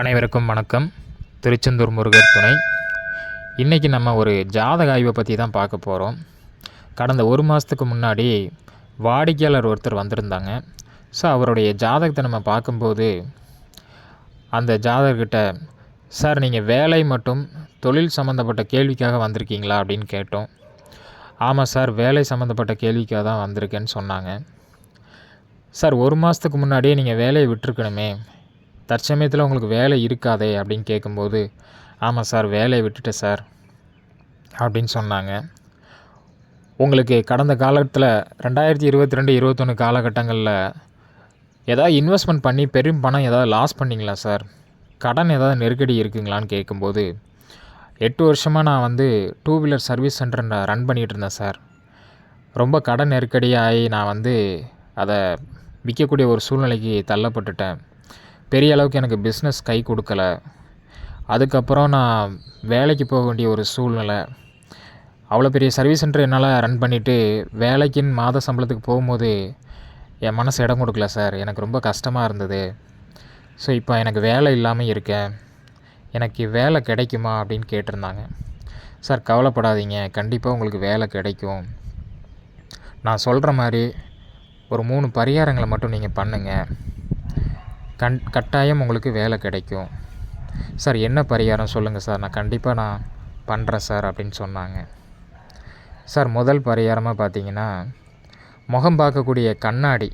அனைவருக்கும் வணக்கம். திருச்செந்தூர் முருகர் துணை. இன்றைக்கி நம்ம ஒரு ஜாதக ஆய்வை பற்றி தான் பார்க்க போகிறோம் கடந்த ஒரு மாதத்துக்கு முன்னாடி வாடிக்கையாளர் ஒருத்தர் வந்திருந்தாங்க. ஸோ அவருடைய ஜாதகத்தை நம்ம பார்க்கும்போது அந்த ஜாதகர்கிட்ட சார் நீங்கள் வேலை மற்றும் தொழில் சம்மந்தப்பட்ட கேள்விக்காக வந்திருக்கீங்களா? அப்படின்னு கேட்டோம். ஆமாம் சார் வேலை சம்மந்தப்பட்ட கேள்விக்காக தான் வந்திருக்கேன்னு சொன்னாங்க. சார் ஒரு மாதத்துக்கு முன்னாடியே நீங்கள் வேலையை விட்டுருக்கணுமே. தற்சமயத்தில் உங்களுக்கு வேலை இருக்காதே அப்படின்னு கேட்கும்போது ஆமாம் சார் வேலையை விட்டுட்டேன் சார் அப்படின்னு சொன்னாங்க. உங்களுக்கு கடந்த காலத்தில் ரெண்டாயிரத்தி இருபத்தி ரெண்டு இருபத்தொன்று காலகட்டங்களில் ஏதாவது இன்வெஸ்ட்மெண்ட் பண்ணி பெரும் பணம் ஏதாவது லாஸ் பண்ணிங்களா சார்? கடன் ஏதாவது நெருக்கடி இருக்குங்களான்னு கேட்கும்போது எட்டு வருஷமாக நான் வந்து two wheeler service centre run பண்ணிகிட்டு இருந்தேன் சார். ரொம்ப கடன் நெருக்கடியாகி நான் வந்து அதை விற்கக்கூடிய ஒரு சூழ்நிலைக்கு தள்ளப்பட்டுட்டேன். பெரிய அளவுக்கு எனக்கு பிஸ்னஸ் கை கொடுக்கல. அதுக்கப்புறம் நான் வேலைக்கு போக வேண்டிய ஒரு சூழ்நிலை. அவ்வளோ பெரிய சர்வீஸ் சென்டர் என்னால் ரன் பண்ணிவிட்டு வேலைக்குன்னு மாத சம்பளத்துக்கு போகும்போது என் மனசு இடம் கொடுக்கல சார் எனக்கு ரொம்ப கஷ்டமாக இருந்தது. ஸோ இப்போ எனக்கு வேலை இல்லாமல் இருக்கேன். எனக்கு வேலை கிடைக்குமா அப்படின்னு கேட்டிருந்தாங்க. சார் கவலைப்படாதீங்க. கண்டிப்பாக உங்களுக்கு வேலை கிடைக்கும். நான் சொல்கிற மாதிரி ஒரு மூணு பரிகாரங்களை மட்டும் நீங்கள் பண்ணுங்கள் கண் கட்டாயம் உங்களுக்கு வேலை கிடைக்கும். சார் என்ன பரிகாரம் சொல்லுங்கள் சார்? நான் கண்டிப்பாக நான் பண்ணுறேன் சார் அப்படின்னு சொன்னாங்க. சார் முதல் பரிகாரமாக பார்த்தீங்கன்னா முகம் பார்க்கக்கூடிய கண்ணாடி.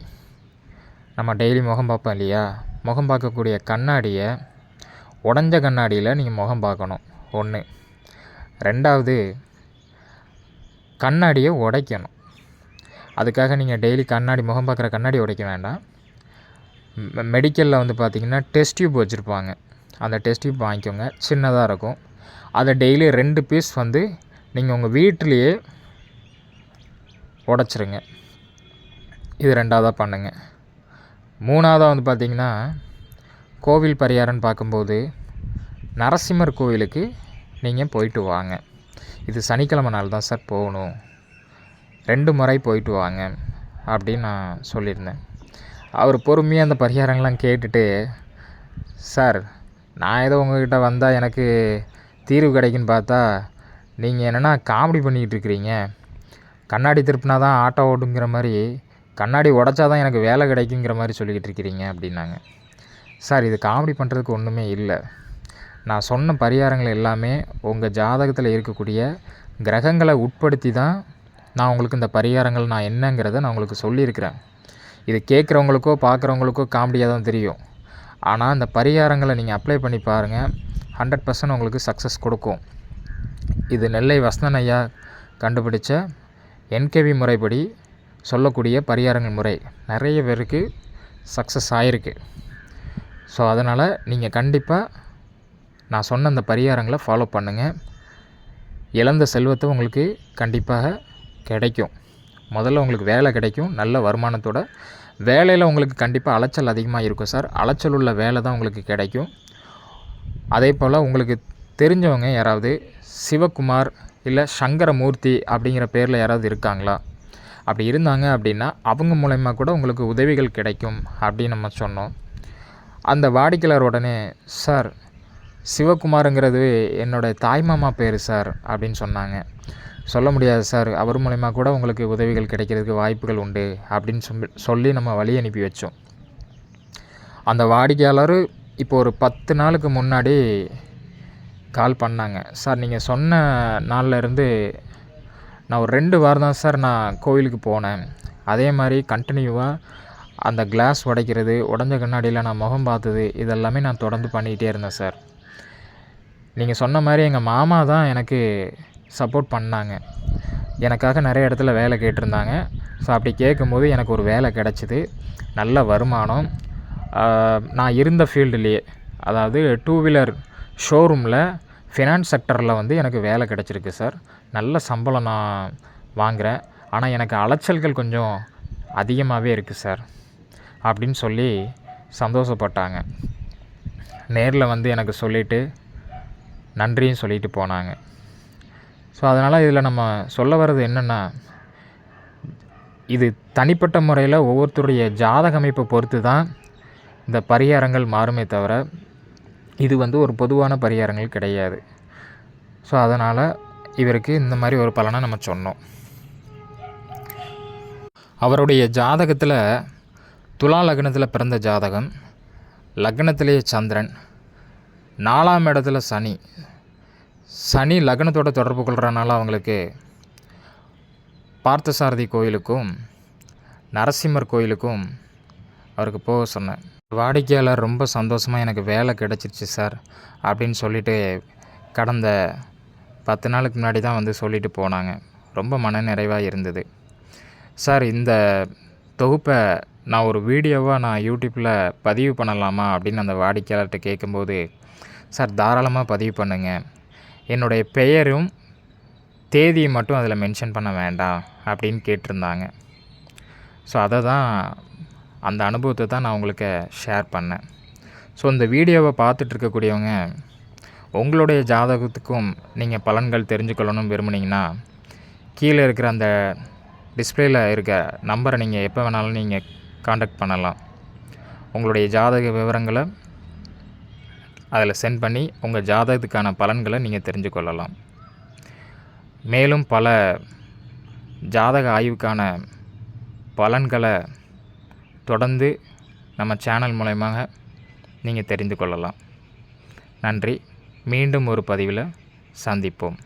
நம்ம டெய்லி முகம் பார்ப்போம் இல்லையா? முகம் பார்க்கக்கூடிய கண்ணாடியை உடஞ்ச கண்ணாடியில் நீங்கள் முகம் பார்க்கணும். ஒன்று ரெண்டாவது கண்ணாடியை உடைக்கணும். அதுக்காக நீங்கள் டெய்லி கண்ணாடி முகம் பார்க்குற கண்ணாடி உடைக்க வேண்டாம். மெடிக்கலில் வந்து பார்த்திங்கன்னா டெஸ்ட் டியூப் வச்சுருப்பாங்க. அந்த டெஸ்ட் டியூப் வாங்கிக்கோங்க. சின்னதாக இருக்கும். அதை டெய்லி ரெண்டு பீஸ் வந்து நீங்கள் உங்கள் வீட்டிலையே உடச்சிருங்க. இது ரெண்டாவதாக பண்ணுங்கள் மூணாவதாக வந்து பார்த்திங்கன்னா கோவில் பரிகாரம்னு பார்க்கும்போது நரசிம்மர் கோவிலுக்கு நீங்கள் போயிட்டு வாங்க. இது சனிக்கிழமை நாள் தான் சார் போகணும். ரெண்டு முறை போயிட்டு வாங்க. அப்படின்னு நான் சொல்லியிருந்தேன். அவர் பொறுமையாக அந்த பரிகாரங்கள்லாம் கேட்டுட்டு சார் நான் ஏதோ உங்ககிட்ட வந்தால் எனக்கு தீர்வு கிடைக்குன்னு பார்த்தா நீங்கள் என்னென்னா காமெடி பண்ணிக்கிட்டு இருக்கிறீங்க. கண்ணாடி திருப்பினா தான் ஆட்டோ ஓட்டுங்கிற மாதிரி கண்ணாடி உடச்சா தான் எனக்கு வேலை கிடைக்குங்கிற மாதிரி சொல்லிக்கிட்டு இருக்கிறீங்க அப்படின்னாங்க. சார் இது காமெடி பண்ணுறதுக்கு ஒன்றுமே இல்லை. நான் சொன்ன பரிகாரங்கள் எல்லாமே உங்கள் ஜாதகத்தில் இருக்கக்கூடிய கிரகங்களை உட்படுத்தி தான் நான் உங்களுக்கு இந்த பரிகாரங்கள் நான் என்னங்கிறத நான் உங்களுக்கு சொல்லியிருக்கிறேன். இது கேட்குறவங்களுக்கோ பார்க்குறவங்களுக்கோ காமெடியாக தான் தெரியும். ஆனால் இந்த பரிகாரங்களை நீங்கள் அப்ளை பண்ணி பாருங்கள் ஹண்ட்ரட் பர்சன்ட் உங்களுக்கு சக்ஸஸ் கொடுக்கும். இது நெல்லை வசந்தன் ஐயா கண்டுபிடிச்ச என்கேவி முறைப்படி சொல்லக்கூடிய பரிகாரங்கள் முறை. நிறைய பேருக்கு சக்ஸஸ் ஆகிருக்கு ஸோ அதனால் நீங்கள் கண்டிப்பாக நான் சொன்ன அந்த பரிகாரங்களை ஃபாலோ பண்ணுங்கள் இழந்த செல்வத்தை உங்களுக்கு கண்டிப்பாக கிடைக்கும். முதல்ல உங்களுக்கு வேலை கிடைக்கும் நல்ல வருமானத்தோட. வேலையில் உங்களுக்கு கண்டிப்பாக அலைச்சல் அதிகமாக இருக்கும் சார். அலைச்சல் உள்ள வேலை தான் உங்களுக்கு கிடைக்கும். அதே போல் உங்களுக்கு தெரிஞ்சவங்க யாராவது சிவகுமார் இல்லை சங்கரமூர்த்தி அப்படிங்கிற பேரில் யாராவது இருக்காங்களா? அப்படி இருந்தாங்க அப்படின்னா அவங்க மூலயமா கூட உங்களுக்கு உதவிகள் கிடைக்கும் அப்படின்னு நம்ம சொன்னோம். அந்த வாடிக்கையாளர் உடனே சார் சிவகுமாருங்கிறது என்னோடய தாய்மாமா பேர் சார் அப்படின்னு சொன்னாங்க. சொல்ல முடியாது சார் அவர் மூலயமா கூட உங்களுக்கு உதவிகள் கிடைக்கிறதுக்கு வாய்ப்புகள் உண்டு அப்படின்னு சொல்லி சொல்லி நம்ம வழி அனுப்பி வச்சோம். அந்த வாடிக்கையாளர் இப்போ ஒரு பத்து நாளுக்கு முன்னாடி கால் பண்ணாங்க. சார் நீங்கள் சொன்ன நாளில் இருந்து நான் ஒரு ரெண்டு வாரம் தான் சார் நான் கோவிலுக்கு போனேன். அதே மாதிரி கண்டினியூவாக அந்த கிளாஸ் உடைக்கிறது உடஞ்ச கண்ணாடியில் நான் முகம் பார்த்தது இதெல்லாமே நான் தொடர்ந்து பண்ணிக்கிட்டே இருந்தேன் சார். நீங்கள் சொன்ன மாதிரி எங்கள் மாமா தான் எனக்கு சப்போர்ட் பண்ணாங்க. எனக்காக நிறைய இடத்துல வேலை கேட்டிருந்தாங்க. ஸோ அப்படி கேட்கும்போது எனக்கு ஒரு வேலை கிடச்சிது. நல்ல வருமானம். நான் இருந்த ஃபீல்டுலேயே அதாவது டூ வீலர் ஷோரூமில் ஃபினான்ஸ் செக்டரில் வந்து எனக்கு வேலை கிடச்சிருக்கு சார் நல்ல சம்பளம் நான் வாங்குகிறேன் ஆனால் எனக்கு அலைச்சல்கள் கொஞ்சம் அதிகமாகவே இருக்குது சார் அப்படின்னு சொல்லி சந்தோஷப்பட்டாங்க. நேரில் வந்து எனக்கு சொல்லிவிட்டு நன்றியும் சொல்லிட்டு போனாங்க. ஸோ அதனால் இதில் நம்ம சொல்ல வர்றது என்னென்னா இது தனிப்பட்ட முறையில் ஒவ்வொருத்தருடைய ஜாதக அமைப்பை பொறுத்து தான் இந்த பரிகாரங்கள் மாறுமே தவிர இது வந்து ஒரு பொதுவான பரிகாரங்கள் கிடையாது. ஸோ அதனால் இவருக்கு இந்த மாதிரி ஒரு பலனை நம்ம சொன்னோம். அவருடைய ஜாதகத்தில் துலா லக்னத்தில் பிறந்த ஜாதகம் லக்னத்திலேயே சந்திரன் நாலாம் இடத்துல சனி சனி லக்னத்தோட தொடர்பு கொள்கிறனால அவங்களுக்கு பார்த்தசாரதி கோயிலுக்கும் நரசிம்மர் கோயிலுக்கும் அவருக்கு போக சொன்னேன். வாடிக்கையாளர் ரொம்ப சந்தோஷமாக எனக்கு வேலை கிடச்சிருச்சு சார் அப்படின்னு சொல்லிட்டு கடந்த பத்து நாளுக்கு முன்னாடி தான் வந்து சொல்லிட்டு போனாங்க. ரொம்ப மன நிறைவாக இருந்தது. சார் இந்த தொகுப்பை நான் ஒரு வீடியோவாக நான் யூடியூப்பில் பதிவு பண்ணலாமா அப்படின்னு அந்த வாடிக்கையாளர்கிட்ட கேட்கும்போது சார் தாராளமாக பதிவு பண்ணுங்கள் என்னுடைய பெயரும் தேதியை மட்டும் அதில் மென்ஷன் பண்ண வேண்டாம் அப்படின்னு கேட்டிருந்தாங்க. ஸோ அதை தான் அந்த அனுபவத்தை தான் நான் உங்களுக்கு ஷேர் பண்ணேன். ஸோ இந்த வீடியோவை பார்த்துட்டு இருக்கக்கூடியவங்க உங்களுடைய ஜாதகத்துக்கும் நீங்கள் பலன்கள் தெரிஞ்சுக்கொள்ளணும் விரும்புனீங்கன்னா கீழே இருக்கிற அந்த டிஸ்பிளேயில் இருக்க நம்பரை நீங்கள் எப்போ வேணாலும் நீங்கள் காண்டாக்ட் பண்ணலாம். உங்களுடைய ஜாதக விவரங்களை அதில் சென்ட் பண்ணி உங்கள் ஜாதகத்துக்கான பலன்களை நீங்கள் தெரிஞ்சு கொள்ளலாம் மேலும் பல ஜாதக ஆய்வுக்கான பலன்களை தொடர்ந்து நம்ம சேனல் மூலயமாக நீங்கள் தெரிந்து கொள்ளலாம். நன்றி. மீண்டும் ஒரு பதிவில் சந்திப்போம்.